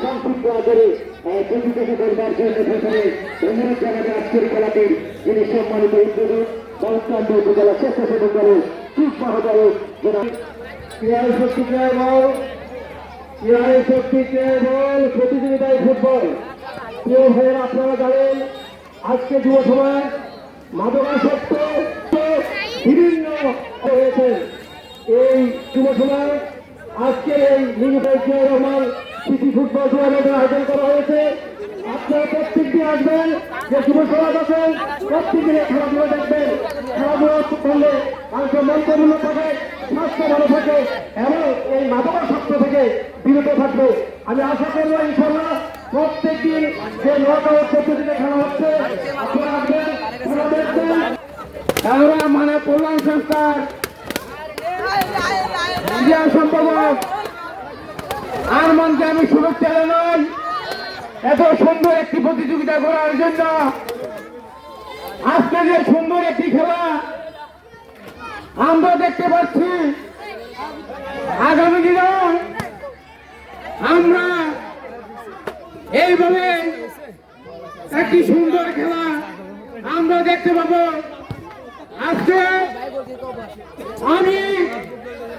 সংক্ষিপ্ত আকারে প্রতিযোগী করবার জন্য প্রথমে অনুরোধ জানাবে আজকের খেলাটির যিনি সম্মানিত উদ্যোগী বাউত্তান্ড উপজেলা স্বেচ্ছাসেবক দলের আপনারা জানেন, আজকে যুব সমাজ মাদকাসক্ত বিভিন্ন হয়েছে। এই যুব সমাজ আজকে এই লিঙ্গিতাই রহমান সিটি ফুটবল টুর্নামেন্টের আয়োজন করা হয়েছে। আপনারা প্রত্যেক দিন আসবেন, যে যুব সমাজ আছেন প্রত্যেক দিনে খেলাধুলা দেখবেন। খেলাধুলা করলে মানুষের মন্তব্য থাকে, স্বাস্থ্য ভালো থাকে, এবং এই মাদকাসক্ত থেকে বিরত থাকবে। আমি আশা করব ইনশাল্লাহ প্রত্যেক দিন যে নটা পদ্ধতিতে খেলা হচ্ছে, আপনারা আসবেন, খেলা দেখবেন। আমরা মানে কল্যাণ সংস্থার। ক্রীড়া সম্পাদক আর মনকে আমি শুভেচ্ছা জানাই এত সুন্দর একটি প্রতিযোগিতা করার জন্য আজকে যে সুন্দর একটি খেলা, আমরা দেখতে পাচ্ছি আগামী দিনে আমরা এইভাবে একটি সুন্দর খেলা আমরা দেখতে পাবো। আজকে আমি